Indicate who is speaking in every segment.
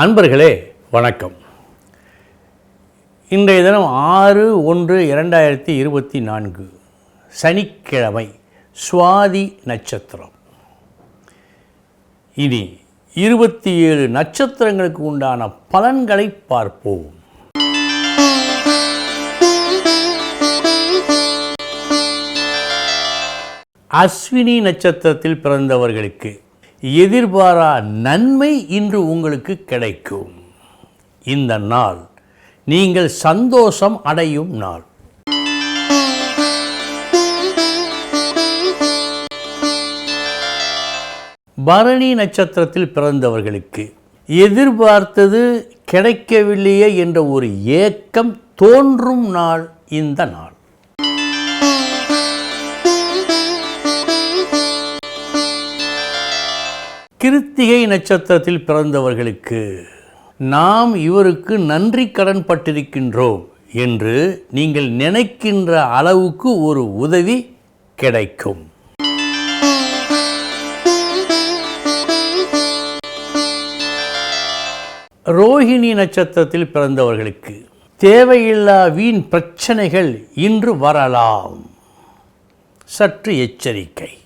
Speaker 1: அன்பர்களே வணக்கம். இன்றைய தினம் ஆறு ஒன்று இரண்டாயிரத்தி இருபத்தி நான்கு சனிக்கிழமை சுவாதி நட்சத்திரம். இனி இருபத்தி ஏழு நட்சத்திரங்களுக்கு உண்டான பலன்களை பார்ப்போம். அஸ்வினி நட்சத்திரத்தில் பிறந்தவர்களுக்கு எதிர்பாரா நன்மை இன்று உங்களுக்கு கிடைக்கும். இந்த நாள் நீங்கள் சந்தோஷம் அடையும் நாள். பரணி நட்சத்திரத்தில் பிறந்தவர்களுக்கு எதிர்பார்த்தது கிடைக்கவில்லையே என்ற ஒரு ஏக்கம் தோன்றும் நாள் இந்த நாள். கிருத்திகை நட்சத்திரத்தில் பிறந்தவர்களுக்கு நாம் இவருக்கு நன்றி கடன் பட்டிருக்கின்றோம் என்று நீங்கள் நினைக்கின்ற அளவுக்கு ஒரு உதவி கிடைக்கும். ரோஹிணி நட்சத்திரத்தில் பிறந்தவர்களுக்கு தேவையில்லா வீண் பிரச்சனைகள் இன்று வரலாம். சற்று எச்சரிக்கை.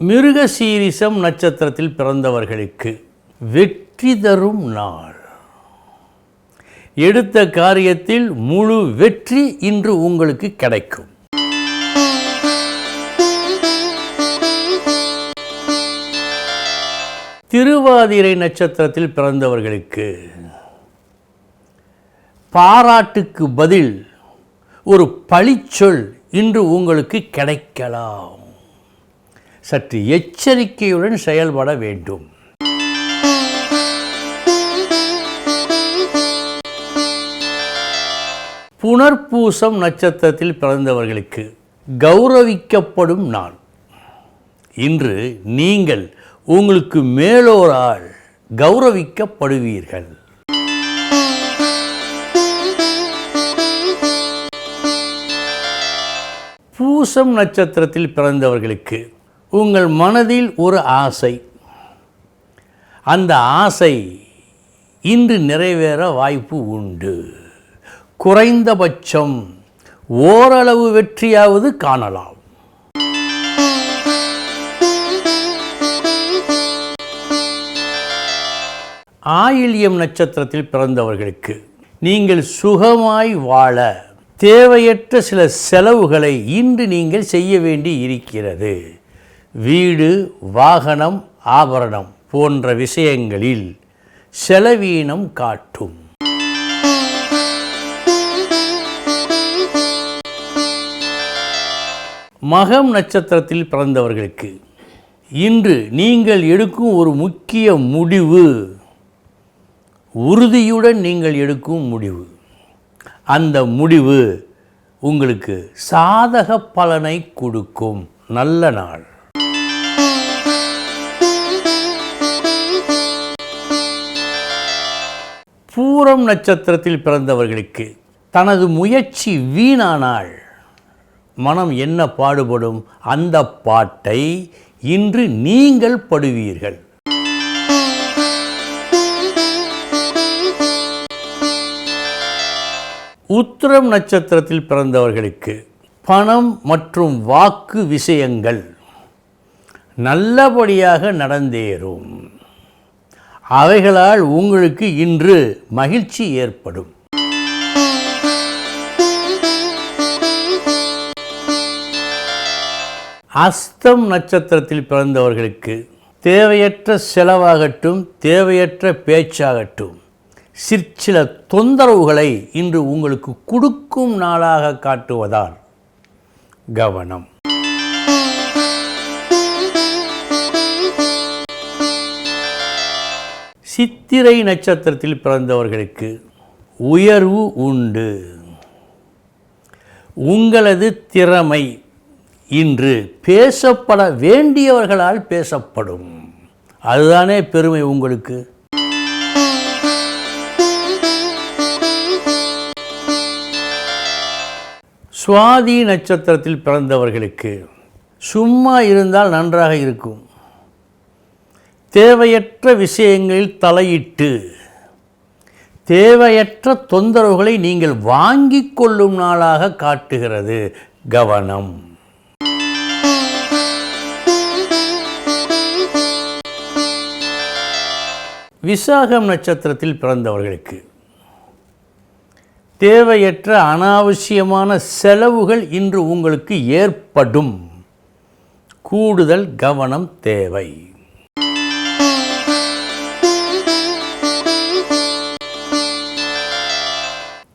Speaker 1: மிருகசீரிசம் நட்சத்திரத்தில் பிறந்தவர்களுக்கு வெற்றி தரும் நாள். எடுத்த காரியத்தில் முழு வெற்றி இன்று உங்களுக்கு கிடைக்கும். திருவாதிரை நட்சத்திரத்தில் பிறந்தவர்களுக்கு பாராட்டுக்கு பதில் ஒரு பழிச்சொல் இன்று உங்களுக்கு கிடைக்கலாம். சற்று எச்சரிக்கையுடன் செயல்பட வேண்டும். புனர்பூசம் நட்சத்திரத்தில் பிறந்தவர்களுக்கு கௌரவிக்கப்படும் நாள். இன்று நீங்கள் உங்களுக்கு மேலோரால் கௌரவிக்கப்படுவீர்கள். பூசம் நட்சத்திரத்தில் பிறந்தவர்களுக்கு உங்கள் மனதில் ஒரு ஆசை. அந்த ஆசை இன்று நிறைவேற வாய்ப்பு உண்டு. குறைந்தபட்சம் ஓரளவு வெற்றியாவது காணலாம். ஆயில்யம் நட்சத்திரத்தில் பிறந்தவர்களுக்கு நீங்கள் சுகமாய் வாழ தேவையற்ற சில செலவுகளை இன்று நீங்கள் செய்ய வேண்டி இருக்கிறது. வீடு வாகனம் ஆபரணம் போன்ற விஷயங்களில் செலவீனம் காட்டும். மகம் நட்சத்திரத்தில் பிறந்தவர்களுக்கு இன்று நீங்கள் எடுக்கும் ஒரு முக்கிய முடிவு உறுதியுடன் நீங்கள் எடுக்கும் முடிவு. அந்த முடிவு உங்களுக்கு சாதக பலனை கொடுக்கும். நல்ல நாள். பூரம் நட்சத்திரத்தில் பிறந்தவர்களுக்கு தனது முயற்சி வீணானால் மனம் என்ன பாடுபடும்? அந்த பாட்டை இன்று நீங்கள் படுவீர்கள். உத்திரம் நட்சத்திரத்தில் பிறந்தவர்களுக்கு பணம் மற்றும் வாக்கு விஷயங்கள் நல்லபடியாக நடந்தேறும். அவைகளால் உங்களுக்கு இன்று மகிழ்ச்சி ஏற்படும். அஸ்தம் நட்சத்திரத்தில் பிறந்தவர்களுக்கு தேவையற்ற செலவாகட்டும் தேவையற்ற பேச்சாகட்டும் சிற்சில தொந்தரவுகளை இன்று உங்களுக்கு கொடுக்கும் நாளாக காட்டுவதால் கவனம். சித்திரை நட்சத்திரத்தில் பிறந்தவர்களுக்கு உயர்வு உண்டு. உங்களது திறமை இன்று பேசப்பட வேண்டியவர்களால் பேசப்படும். அதுதானே பெருமை உங்களுக்கு? சுவாதி நட்சத்திரத்தில் பிறந்தவர்களுக்கு சும்மா இருந்தால் நன்றாக இருக்கும். தேவையற்ற விஷயங்களில் தலையிட்டு தேவையற்ற தொந்தரவுகளை நீங்கள் வாங்கிக் கொள்ளும் நாளாக காட்டுகிறது கவனம். விசாகம் நட்சத்திரத்தில் பிறந்தவர்களுக்கு தேவையற்ற அனாவசியமான செலவுகள் இன்று உங்களுக்கு ஏற்படும். கூடுதல் கவனம் தேவை.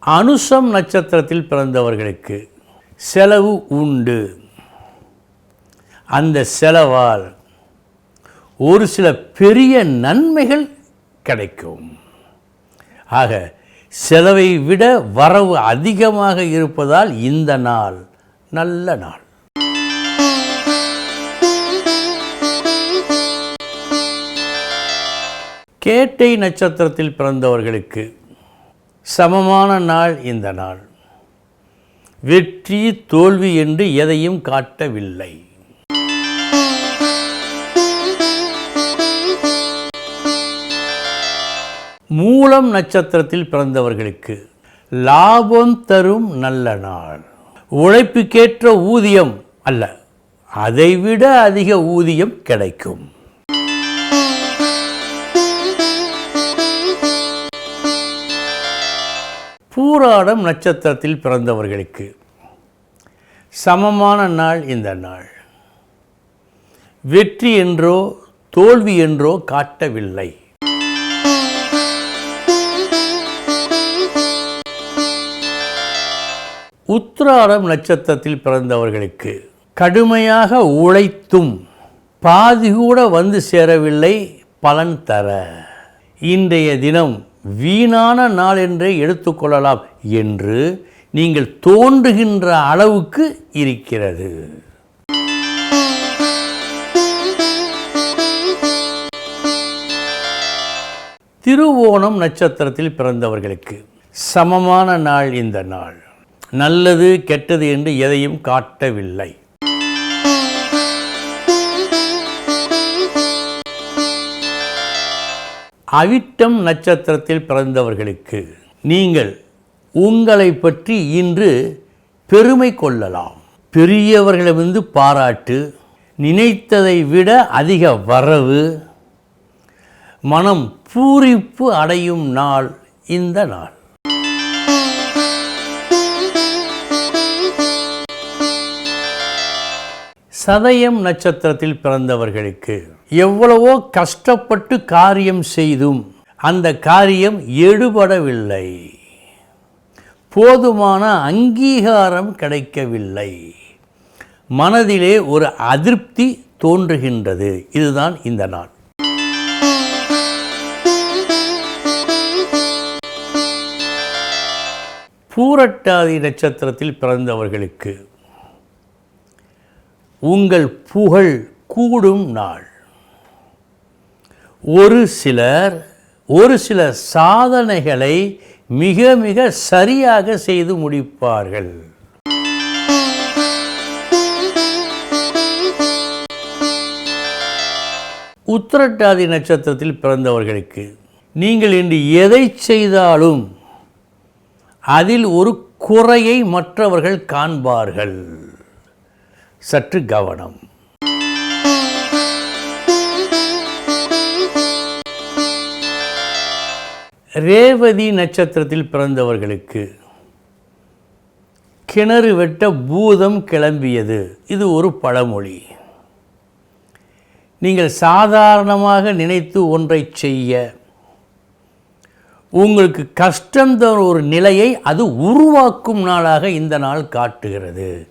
Speaker 1: அனுசம் நட்சத்திரத்தில் பிறந்தவர்களுக்கு செலவு உண்டு. அந்த செலவால் ஒரு சில பெரிய நன்மைகள் கிடைக்கும். ஆக செலவை விட வரவு அதிகமாக இருப்பதால் இந்த நாள் நல்ல நாள். கேட்டை நட்சத்திரத்தில் பிறந்தவர்களுக்கு சமமான நாள் இந்த நாள். வெற்றி தோல்வி என்று எதையும் காட்டவில்லை. மூலம் நட்சத்திரத்தில் பிறந்தவர்களுக்கு லாபம் தரும் நல்ல நாள். உழைப்புக்கேற்ற ஊதியம் அல்ல. அதைவிட அதிக ஊதியம் கிடைக்கும். பூராடம் நட்சத்திரத்தில் பிறந்தவர்களுக்கு. சமமான நாள் இந்த நாள். வெற்றி என்றோ தோல்வி என்றோ காட்டவில்லை. உத்திராடம் நட்சத்திரத்தில் பிறந்தவர்களுக்கு கடுமையாக உழைத்தும் பாதி கூட வந்து சேரவில்லை பலன் தர. இன்றைய தினம் வீணான நாள் என்றே எடுத்துக்கொள்ளலாம் என்று நீங்கள் தோன்றுகின்ற அளவுக்கு இருக்கிறது. திருவோணம் நட்சத்திரத்தில் பிறந்தவர்களுக்கு சமமான நாள் இந்த நாள். நல்லது கெட்டது என்று எதையும் காட்டவில்லை. அவிட்டம் நட்சத்திரத்தில் பிறந்தவர்களுக்கு நீங்கள் உங்களை பற்றி இன்று பெருமை கொள்ளலாம். பெரியவர்களிடமிருந்து பாராட்டு நினைத்ததை விட அதிக வரவு மனம் பூரிப்பு அடையும் நாள் இந்த நாள். சதயம் நட்சத்திரத்தில் பிறந்தவர்களுக்கு எவ்வளவோ கஷ்டப்பட்டு காரியம் செய்தும் அந்த காரியம் எடுபடவில்லை. போதுமான அங்கீகாரம் கிடைக்கவில்லை. மனதிலே ஒரு அதிருப்தி தோன்றுகின்றது. இதுதான் இந்த நாள். பூரட்டாதி நட்சத்திரத்தில் பிறந்தவர்களுக்கு உங்கள் புகழ் கூடும் நாள். ஒரு சிலர் ஒரு சில சாதனைகளை மிக மிக சரியாக செய்து முடிப்பார்கள். உத்திரட்டாதி நட்சத்திரத்தில் பிறந்தவர்களுக்கு நீங்கள் இன்று எதை செய்தாலும் அதில் ஒரு குறையை மற்றவர்கள் காண்பார்கள். சற்று கவனம். ரேவதி நட்சத்திரத்தில் பிறந்தவர்களுக்கு கிணறு வெட்ட பூதம் கிளம்பியது. இது ஒரு பழமொழி. நீங்கள் சாதாரணமாக நினைத்து ஒன்றை செய்ய உங்களுக்கு கஷ்டம் தரும் ஒரு நிலையை அது உருவாக்கும் நாளாக இந்த நாள் காட்டுகிறது.